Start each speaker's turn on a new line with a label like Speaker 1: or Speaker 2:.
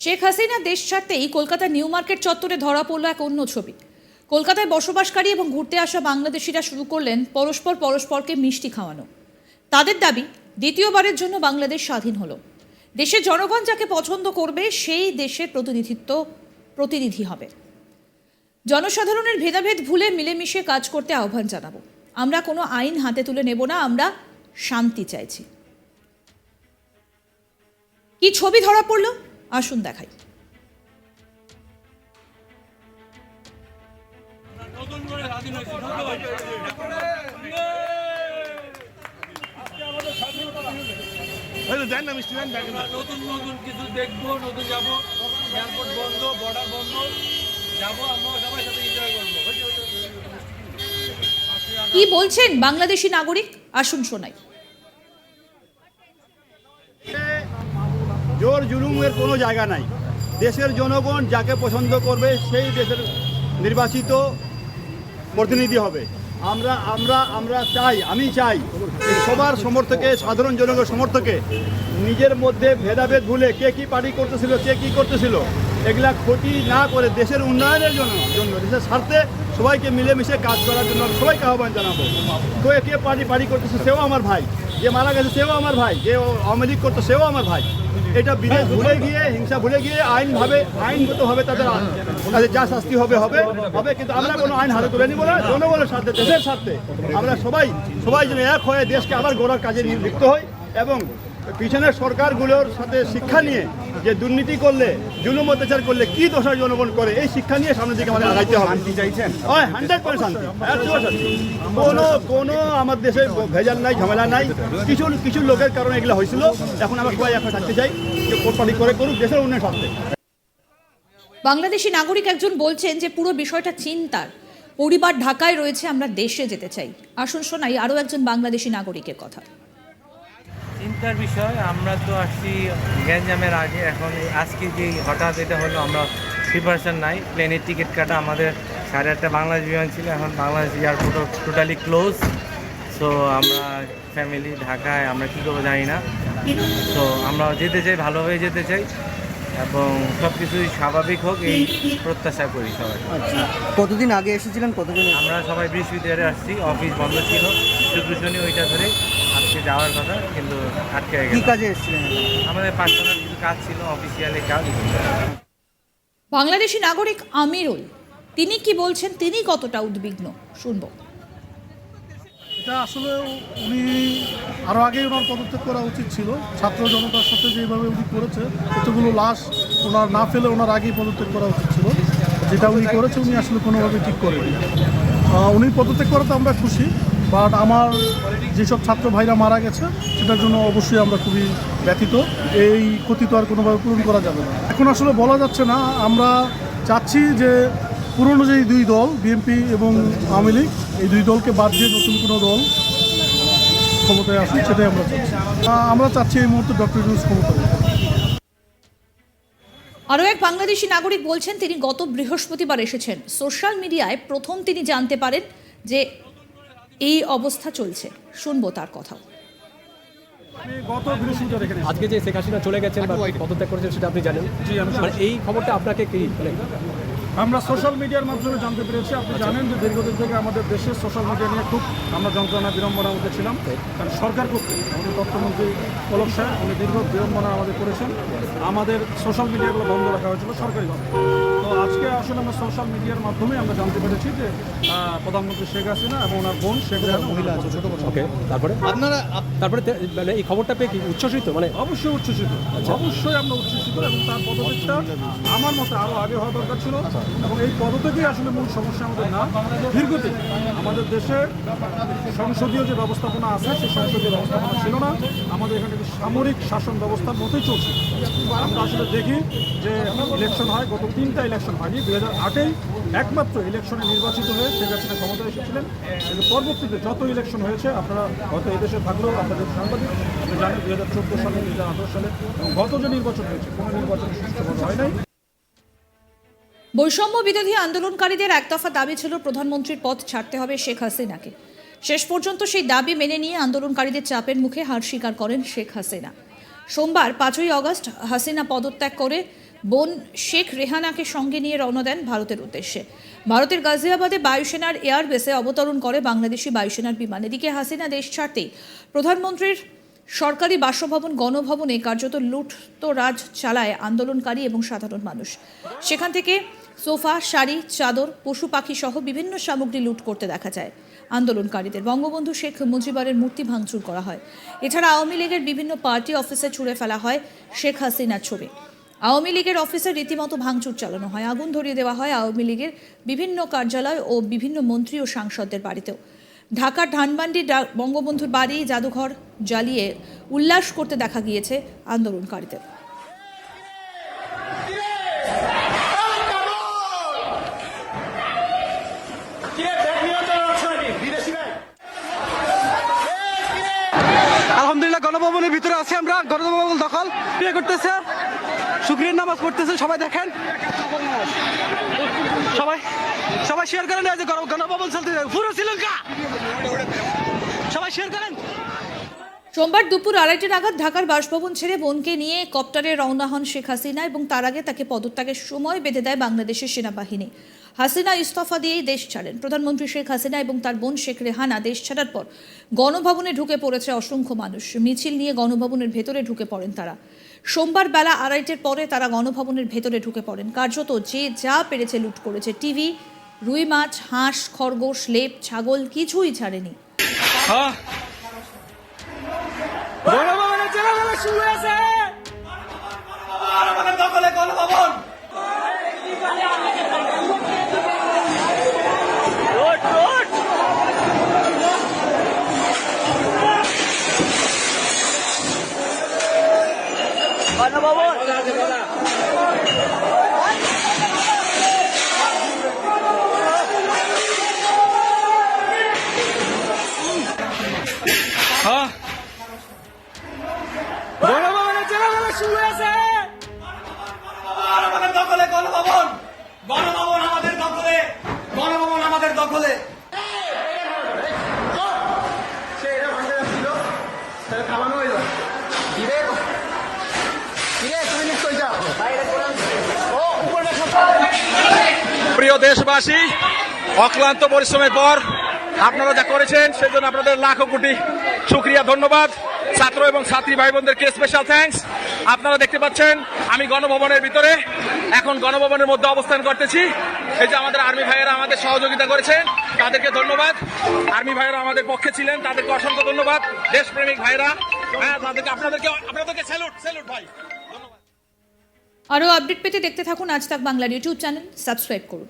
Speaker 1: শেখ হাসিনা দেশ ছাড়তেই কলকাতার new market চত্বরে ধরা পড়ল এক অন্য ছবি। কলকাতায় বসবাসকারী এবং ঘুরতে আসা বাংলাদেশিরা শুরু করলেন পরস্পর পরস্পরকে মিষ্টি খাওয়ানো। তাদের দাবি, দ্বিতীয়বারের জন্য বাংলাদেশ স্বাধীন হলো। দেশের জনগণ যাকে পছন্দ করবে, সেই দেশের প্রতিনিধিত্ব প্রতিনিধি হবে। জনসাধারণের ভেদাভেদ ভুলে মিলেমিশে কাজ করতে আহ্বান জানাব। আমরা কোনো আইন হাতে তুলে নেব না, আমরা শান্তি চাইছি। কি ছবি ধরা পড়ল? আসুন দেখাই।
Speaker 2: দেন না মিষ্টি দেন
Speaker 3: নতুন নতুন কিছু দেখব নতুন যাব। এয়ারপোর্ট বন্ধ বর্ডার বন্ধ। যাব আমরা সবাই সাথে এনজয় করব।
Speaker 1: কি বলছেন বাংলাদেশি নাগরিক? আসুন শোনাই।
Speaker 2: জোর জুলুমের কোনো জায়গা নাই। দেশের জনগণ যাকে পছন্দ করবে, সেই দেশের নির্বাচিত প্রতিনিধি হবে। আমরা আমরা আমরা চাই, আমি চাই সবার সমর্থকে, সাধারণ জনগণের সমর্থকে নিজের মধ্যে ভেদাভেদ ভুলে কে কী পার্টি করতেছিল, কে কী করতেছিল, এগুলা ক্ষতি না করে দেশের উন্নয়নের জন্য জন্য, দেশের স্বার্থে সবাইকে মিলেমিশে কাজ করার জন্য সবাইকে আহ্বান জানাব। কে কে পার্টি পার্টি করতেছে, সেও আমার ভাই। যে মারা গেছে, সেও আমার ভাই। যে আওয়ামী লীগ করতো, সেও আমার ভাই। এটা বিদেশ ভুলে গিয়ে, হিংসা ভুলে গিয়ে আইনভাবে আইনগতভাবে তাদের তাদের যা শাস্তি হবে হবে হবে, কিন্তু আমরা কোনো আইন হাতে তুলে নিব না, জনগণের স্বার্থে, দেশের স্বার্থে। আমরা সবাই সবাই যেন এক হয়ে দেশকে আবার গড়ার কাজে লিপ্ত হয় এবং পিছনের সরকারগুলোর সাথে শিক্ষা নিয়ে যে দুর্নীতি করলে জুলুম অত্যাচার করলে কি দোষার জনগণ করে এই শিক্ষা নিয়ে সামনের দিকে আমাদের আগাইতে হবে। শান্তি চাইছেন? হয় হান্ড্রেড পার্সেন্ট শান্তি। কোনো কোনো আমার দেশে ভেজাল নাই ঝামেলা নাই। কিছু কিছু লোকের কারণে এগুলো হয়েছিল। এখন আমরা সবাই এখন থাকতে চাই যে কোট পার্টি করে করুক দেশের উন্নয়ন স্বার্থে
Speaker 1: বাংলাদেশি নাগরিক একজন বলছেন যে পুরো বিষয়টা চিন্তার। পরিবার ঢাকায় রয়েছে আমরা দেশে যেতে চাই। আসুন শোনাই আরও একজন বাংলাদেশি নাগরিকের কথা।
Speaker 4: চিন্তার বিষয় আমরা তো আসছি গ্যাঞ্জামের আগে। এখন আজকে যে হঠাৎ এটা হলো আমরা প্রিপারেশন নাই প্লেনের টিকিট কাটা আমাদের সাড়ে আটটা বাংলাদেশ বিমান ছিল এখন বাংলাদেশ এয়ারপোর্টও টোটালি ক্লোজ সো আমরা ফ্যামিলি ঢাকায় আমরা কী করব জানি না। তো আমরা যেতে চাই ভালোভাবে যেতে চাই এবং সব কিছুই স্বাভাবিক হোক এই প্রত্যাশা করি সবাই।
Speaker 5: আচ্ছা কতদিন আগে এসেছিলেন? কতদিন
Speaker 4: আমরা সবাই বৃহস্পতিবারে আসছি অফিস বন্ধ ছিল শুক্র শনি ওইটা ধরে। যাওয়ার কথা কিন্তু আটকে
Speaker 5: কি কাজে এসেছিলেন
Speaker 4: আমাদের পার্সোনাল কিছু কাজ ছিল অফিসিয়ালি কাজ।
Speaker 1: বাংলাদেশি নাগরিক আমিরুল তিনি কি বলছেন তিনি কতটা উদ্বিগ্ন? শুনব।
Speaker 6: এটা আসলে উনি আরও আগে ওনার পদত্যাগ করা উচিত ছিল। ছাত্র জনতার সাথে যেভাবে উনি করেছে এতগুলো লাশ ওনার না ফেলে ওনার আগেই পদত্যাগ করা উচিত ছিল। যেটা উনি করেছে উনি আসলে কোনোভাবে ঠিক করেনি উনি পদত্যাগ করাতে আমরা খুশি। বাট আমার যেসব ছাত্র ভাইরা মারা গেছে, সেটার জন্য অবশ্যই আমরা খুবই ব্যথিত। এই ক্ষতি তো আর কোনোভাবে পূরণ করা যাবে না। এখন আসলে বলা যাচ্ছে না, আমরা চাচ্ছি যে পুরনো যেই দুই দল, বিএনপি এবং আওয়ামী লীগ, এই দুই দলকে বাদ দিয়ে নতুন কোনো দল ক্ষমতায় আসুক, সেটাই আমরা চাচ্ছি। আমরা চাচ্ছি এই মুহূর্তে ডক্টর ইউনুস ক্ষমতায়
Speaker 1: আরও এক বাংলাদেশি নাগরিক বলছেন, তিনি গত বৃহস্পতিবার এসেছেন। সোশ্যাল মিডিয়ায় প্রথম তিনি জানতে পারেন যে এই অবস্থা চলছে। শুনব তার কথাও।
Speaker 6: আমি গত বৃহস্পতিবার এখানে
Speaker 7: আজকে যে শেখ হাসিনা চলে গেছেন বা পদত্যাগ করেছেন সেটা আপনি জানেন? মানে এই খবরটা আপনাকে কি মানে
Speaker 6: আমরা সোশ্যাল মিডিয়ার মাধ্যমে জানতে পেরেছি আপনি জানেন যে দীর্ঘদিন থেকে আমাদের দেশে সোশ্যাল মিডিয়া নিয়ে খুব আমরা যন্ত্রণা বিড়ম্বনার মধ্যে ছিলাম। কারণ সরকার কর্তৃক আমাদের তথ্যমন্ত্রী পলক সাহেব উনি দীর্ঘ বিড়ম্বনা আমাদের করেছেন। আমাদের সোশ্যাল মিডিয়াগুলো বন্ধ রাখা হয়েছিল সরকারিভাবে তো আজকে আসলে আমরা সোশ্যাল মিডিয়ার মাধ্যমে আমরা জানতে পেরেছি যে প্রধানমন্ত্রী শেখ হাসিনা এবং ওনার বোন শেখ হাসিনা মহিলা আছে ছোটো
Speaker 7: ওকে তারপরে?
Speaker 5: আপনারা
Speaker 7: তারপরে মানে এই খবরটা পেয়ে কি উচ্ছ্বসিত? মানে
Speaker 6: অবশ্যই উচ্ছ্বসিত। অবশ্যই আমরা উচ্ছ্বসিত এবং তার পদত্যাগটা আমার মতে আরও আগে হওয়া দরকার ছিল। এবং এই পদত্যাগই আসলে মূল সমস্যা আমাদের না। দীর্ঘদিন আমাদের দেশের সংসদীয় যে ব্যবস্থাপনা আছে সেই সংসদীয় ব্যবস্থাপনা ছিল না। আমাদের এখানে সামরিক শাসন ব্যবস্থার মতোই চলছে। আমরা আসলে দেখি যে ইলেকশন হয় গত তিনটা ইলেকশন হয়নি। দুই হাজার আটেই একমাত্র ইলেকশনে নির্বাচিত হয়ে শেখ হাসিনা ক্ষমতায় এসেছিলেন। কিন্তু পরবর্তীতে যত ইলেকশন হয়েছে, আপনারা হয়তো এদেশে থাকলেও আপনাদের সাংবাদিক আপনি জানেন, দুই হাজার চোদ্দ সালে, দুই হাজার আঠারো সালে এবং গত যে নির্বাচন হয়েছে, কোনো নির্বাচন সুষ্ঠুভাবে হয় নাই।
Speaker 1: বৈষম্য বিরোধী আন্দোলনকারীদের একদফা দাবি ছিল প্রধানমন্ত্রীর পদ ছাড়তে হবে শেখ হাসিনাকে। শেষ পর্যন্ত সেই দাবি মেনে নিয়ে আন্দোলনকারীদের চাপের মুখে হার স্বীকার করেন শেখ হাসিনা। সোমবার পাঁচই অগস্ট হাসিনা পদত্যাগ করে বোন শেখ রেহানাকে সঙ্গে নিয়ে রওনা দেন ভারতের উদ্দেশ্যে। ভারতের গাজিয়াবাদে বায়ুসেনার এয়ারবেসে অবতরণ করে বাংলাদেশি বায়ুসেনার বিমান এদিকে হাসিনা দেশ ছাড়তেই প্রধানমন্ত্রীর সরকারি বাসভবন, গণভবনে কার্যত লুট তো রাজ চালায় আন্দোলনকারী এবং সাধারণ মানুষ। সেখান থেকে সোফা, শাড়ি, চাদর, পশু পাখি সহ বিভিন্ন সামগ্রী লুট করতে দেখা যায়। আন্দোলনকারীদের বঙ্গবন্ধু শেখ মুজিবারের মূর্তি ভাঙচুর করা হয়। এছাড়া আওয়ামী লীগের বিভিন্ন পার্টি অফিসে ছুড়ে ফেলা হয় শেখ হাসিনার ছবি। আওয়ামী লীগের অফিসে রীতিমতো ভাঙচুর চালানো হয়। আগুন ধরিয়ে দেওয়া হয় আওয়ামী লীগের বিভিন্ন কার্যালয় ও বিভিন্ন মন্ত্রী ও সাংসদদের বাড়িতেও। ঢাকার ধানবান্ডি বঙ্গবন্ধুর বাড়ি, জাদুঘর জ্বালিয়ে উল্লাস করতে দেখা গিয়েছে আন্দোলনকারীদের
Speaker 8: আলহামদুলিল্লাহ, গণভবনের ভিতরে আছি আমরা। গণভবন দখল বিয়ে করতেছে সবাই দেখেন। সবাই সবাই শেয়ার করেন যে গণ- গণভবন চলতেছে পুরো শ্রীলঙ্কা! সবাই শেয়ার করেন।
Speaker 1: সোমবার দুপুর আড়াইটে নাগাদ ঢাকার বাসভবন ছেড়ে বোনকে নিয়ে কপ্টারে রওনা হন শেখ হাসিনা এবং তার আগে তাকে পদত্যাগের সময় বেঁধে দেয় বাংলাদেশের সেনাবাহিনী। হাসিনা ইস্তফা দিয়েই দেশ ছাড়েন। প্রধানমন্ত্রী শেখ হাসিনা এবং তার বোন শেখ রেহানা দেশ ছাড়ার পর গণভবনে ঢুকে পড়েছে অসংখ্য মানুষ। মিছিল নিয়ে গণভবনের ভেতরে ঢুকে পড়েন তারা। সোমবার বেলা আড়াইটের পরে তারা গণভবনের ভেতরে ঢুকে পড়েন। কার্যত যে যা পেরেছে লুট করেছে টিভি রুই মাছ হাঁস খরগোশ লেপ ছাগল কিছুই ছাড়েনি।
Speaker 8: গণভবনের চেরাবেলা
Speaker 9: দখলে
Speaker 3: প্রিয় দেশবাসী, অক্লান্ত পরিশ্রমের পর আপনারা যা করেছেন, সেজন্য আপনাদের লাখো কোটি শুক্রিয়া, ধন্যবাদ। ছাত্র এবং ছাত্রী ভাই বোনদেরকে স্পেশাল থ্যাঙ্কস আপনারা দেখতে পাচ্ছেন, আমি গণভবনের ভিতরে এখন গণভবনের মধ্যে অবস্থান করতেছি। এই যে আমাদের আর্মি ভাইয়েরা আমাদের সহযোগিতা করেছেন তাদেরকে ধন্যবাদ। আর্মি ভাইয়েরা আমাদের পক্ষে ছিলেন, তাদেরকে অসংখ্য ধন্যবাদ। দেশপ্রেমিক ভাইয়েরা হ্যাঁ তাদেরকে, আপনাদেরকে আপনাদেরকে স্যালুট স্যালুট ভাই।
Speaker 1: আরও আপডেট পেতে দেখতে থাকুন আজ তাক বাংলার ইউটিউব চ্যানেল। সাবস্ক্রাইব করুন।